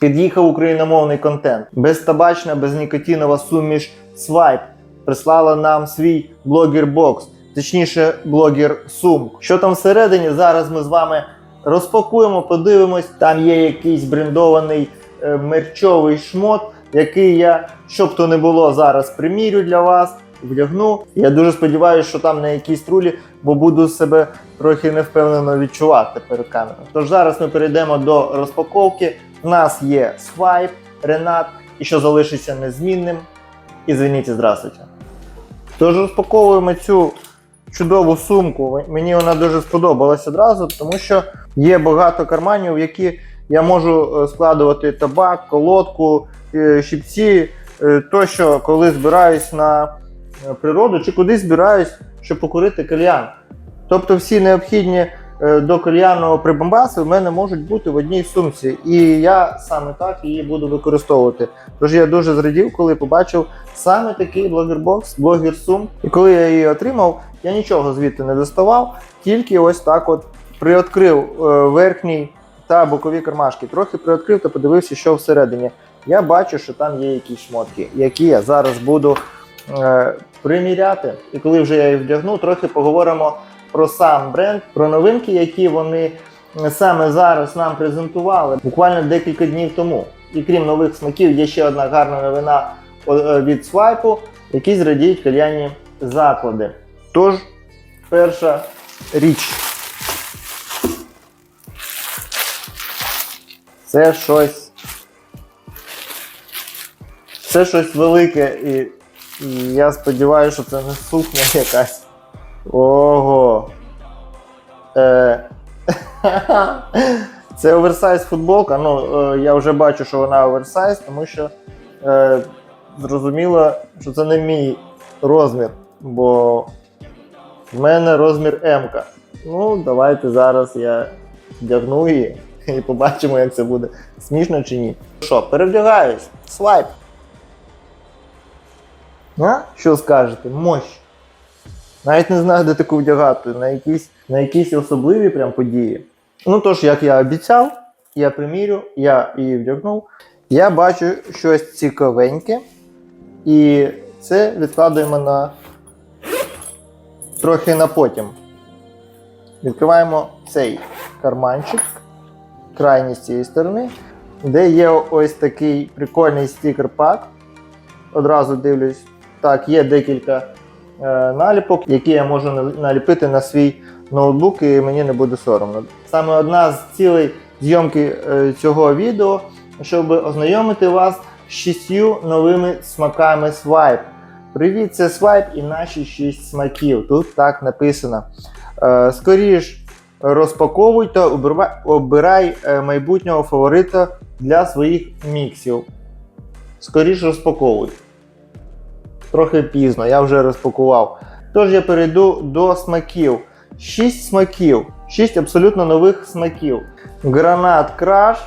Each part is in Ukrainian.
Під'їхав україномовний контент. Безтабачна, безнікотинова суміш Свайп прислала нам свій блогер-бокс, точніше, блогер сум. Що там всередині? Зараз ми з вами розпакуємо, подивимось. Там є якийсь брендований е, мерчовий шмот, який я, щоб то не було, зараз примірю для вас. Вдягну. Я дуже сподіваюся, що там на якійсь трулі, бо буду себе трохи невпевнено відчувати перед камерою. Тож зараз ми перейдемо до розпаковки. У нас є свайп, Ренат, і що залишиться незмінним. І звініть, здравствуйте. Тож розпаковуємо цю чудову сумку. Мені вона дуже сподобалась одразу, тому що є багато карманів, в які я можу е, складувати табак, колодку, е, щипці, е, тощо, коли збираюсь на природу чи кудись збираюсь, щоб покурити кальян. Тобто всі необхідні до кальянного прибамбаси в мене можуть бути в одній сумці. І я саме так її буду використовувати. Тож я дуже зрадів, коли побачив саме такий блогербокс, блогер сум. І коли я її отримав, я нічого звідти не доставав, тільки ось так от приоткрив е, верхній та бокові кармашки. Трохи приоткрив та подивився, що всередині. Я бачу, що там є якісь шмотки, які я зараз буду е, приміряти. І коли вже я їх вдягну, трохи поговоримо про сам бренд, про новинки, які вони саме зараз нам презентували буквально декілька днів тому. І крім нових смаків, є ще одна гарна новина е, від свайпу, які зрадіють кальянні заклади. Тож, перша річ. Це щось. Це щось велике, і, я сподіваюся, що це не сукня якась. Ого. Е, це оверсайз футболка. Ну, е, я вже бачу, що вона оверсайз, тому що е, зрозуміло, що це не мій розмір, бо в мене розмір М. Ну, давайте зараз я вдягну її і побачимо, як це буде. Смішно чи ні. Що, перевдягаюсь? Свайп. А? Що скажете? Мощ. Навіть не знаю, де таку вдягати, на якісь, на якісь особливі прям події. Ну тож, як я обіцяв, я примірю, я її вдягнув. Я бачу щось цікавеньке. І це відкладуємо на трохи на потім. Відкриваємо цей карманчик, крайній з цієї сторони, де є ось такий прикольний стікер-пак. Одразу дивлюсь. Так, є декілька наліпок, які я можу наліпити на свій ноутбук, і мені не буде соромно. Саме одна з цілей зйомки е, цього відео, щоб ознайомити вас з шістю новими смаками Swipe. Привіт, це Swipe і наші шість смаків. Тут так написано. Е, скоріш розпаковуй та обирай, е, майбутнього фаворита для своїх міксів. Скоріш розпаковуй. Трохи пізно, я вже розпакував. Тож я перейду до смаків. Шість смаків, шість абсолютно нових смаків. Гранат краш.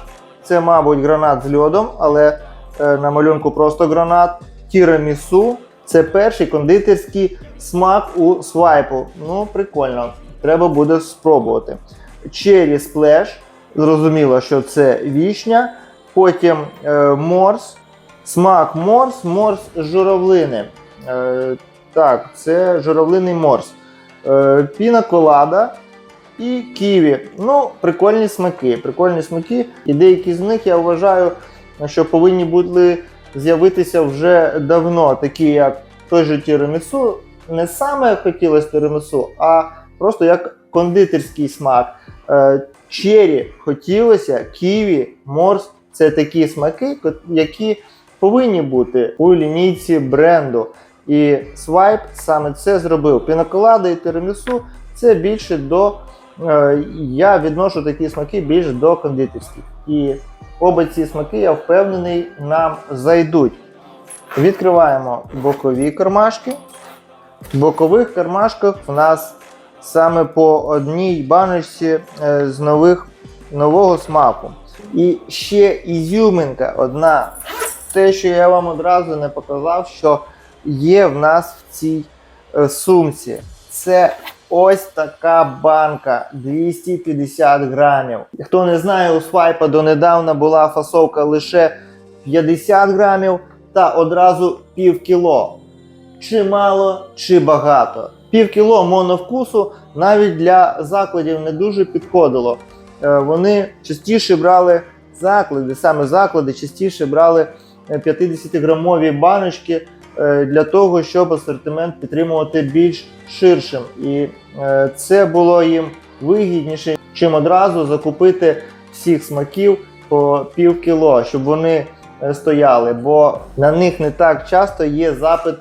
Це, мабуть, гранат з льодом, але е, на малюнку просто гранат. Тірамісу. Це перший кондитерський смак у свайпу. Ну, прикольно. Треба буде спробувати. Черрі сплеш. Зрозуміло, що це вішня. Потім е, морс. Смак морс, морс журавлини. Е, так, це журавлиний морс. Е, піна колада і ківі. Ну, прикольні смаки. Прикольні смаки. І деякі з них я вважаю, що повинні були з'явитися вже давно, такі як той же тірамісу. Не саме хотілося тірамісу, а просто як кондитерський смак. Е, Черрі хотілося, ківі, морс це такі смаки, які повинні бути у лінійці бренду. І Swipe саме це зробив. Пінаколада і тирамісу це більше до. е, Я відношу такі смаки більш до кондитерських. І оба ці смаки, я впевнений, нам зайдуть. Відкриваємо бокові кармашки. В бокових кармашках в нас саме по одній баночці е, з нових, нового смаку. І ще ізюминка одна. Те, що я вам одразу не показав, що є в нас в цій е, сумці. Це ось така банка 250 грамів. Хто не знає, у свайпа донедавна була фасовка лише 50 грамів та одразу пів кіло. Чи мало, чи багато. Пів кіло моновкусу навіть для закладів не дуже підходило. Е, Вони частіше брали заклади, саме заклади частіше брали 50-грамові баночки е, для того, щоб асортимент підтримувати більш ширшим. І е, це було їм вигідніше, чим одразу закупити всіх смаків по пів кіло, щоб вони е, стояли, бо на них не так часто є запит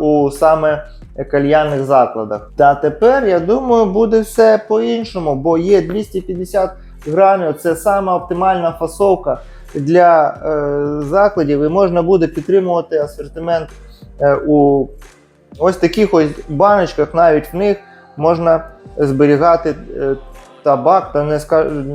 у саме кальянних закладах. Та тепер я думаю, буде все по-іншому, бо є 250 грамів. Це сама оптимальна фасовка для е, закладів, і можна буде підтримувати асортимент е, у ось таких ось баночках. Навіть в них можна зберігати е, табак, та не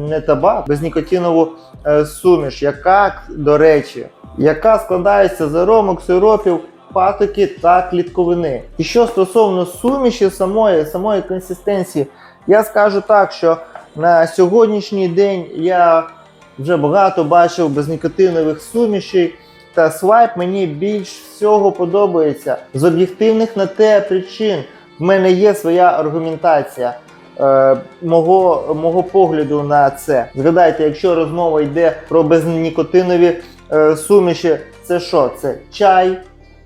не табак, безнікотинову е, суміш, яка, до речі, яка складається з аромок, сиропів, патоки та клітковини. І що стосовно суміші самої, самої консистенції, я скажу так, що на сьогоднішній день я вже багато бачив безнікотинових сумішей. Та свайп мені більш всього подобається з об'єктивних на те причин. В мене є своя аргументація е, мого, мого погляду на це. Згадайте, якщо розмова йде про безнікотинові е, суміші, це що? Це чай,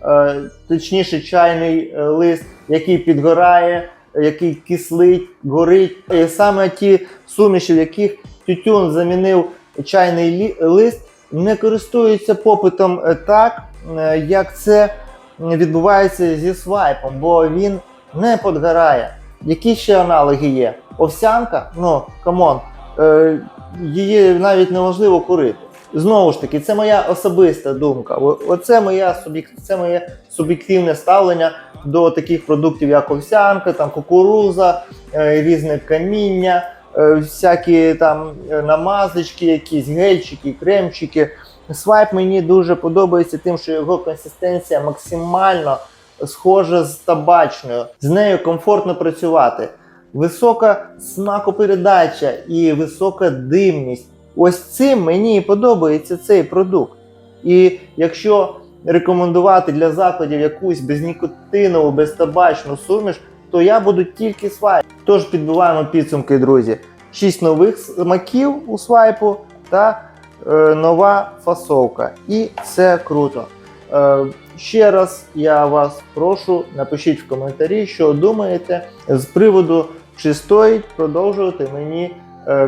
е, точніше, чайний е, лист, який підгорає, який кислить, горить. І саме ті суміші, в яких тютюн замінив чайний лист, не користуються попитом е, так, е, як це відбувається зі свайпом, бо він не подгорає. Які ще аналоги є? Овсянка, ну камон, е, її навіть неможливо курити. Знову ж таки, це моя особиста думка. Оце моя суб'єк- це моє суб'єктивне ставлення до таких продуктів, як овсянка, там кукуруза, е, різне каміння, е, всякі там е, намазочки, якісь гельчики, кремчики. Свайп мені дуже подобається тим, що його консистенція максимально схожа з табачною. З нею комфортно працювати. Висока смакопередача і висока димність. Ось цим мені подобається цей продукт. І якщо рекомендувати для закладів якусь безнікотинову, безтабачну суміш, то я буду тільки свайп. Тож підбиваємо підсумки, друзі. 6 нових смаків у свайпу та е, нова фасовка. І це круто. Е, ще раз я вас прошу, напишіть в коментарі, що думаєте з приводу, чи стоїть продовжувати мені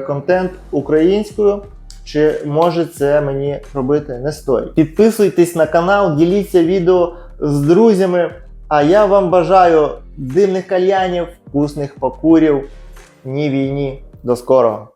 контент українською, чи може це мені робити не стоїть. Підписуйтесь на канал, діліться відео з друзями. А я вам бажаю дивних кальянів, вкусних покурів, ні війні. До скорого!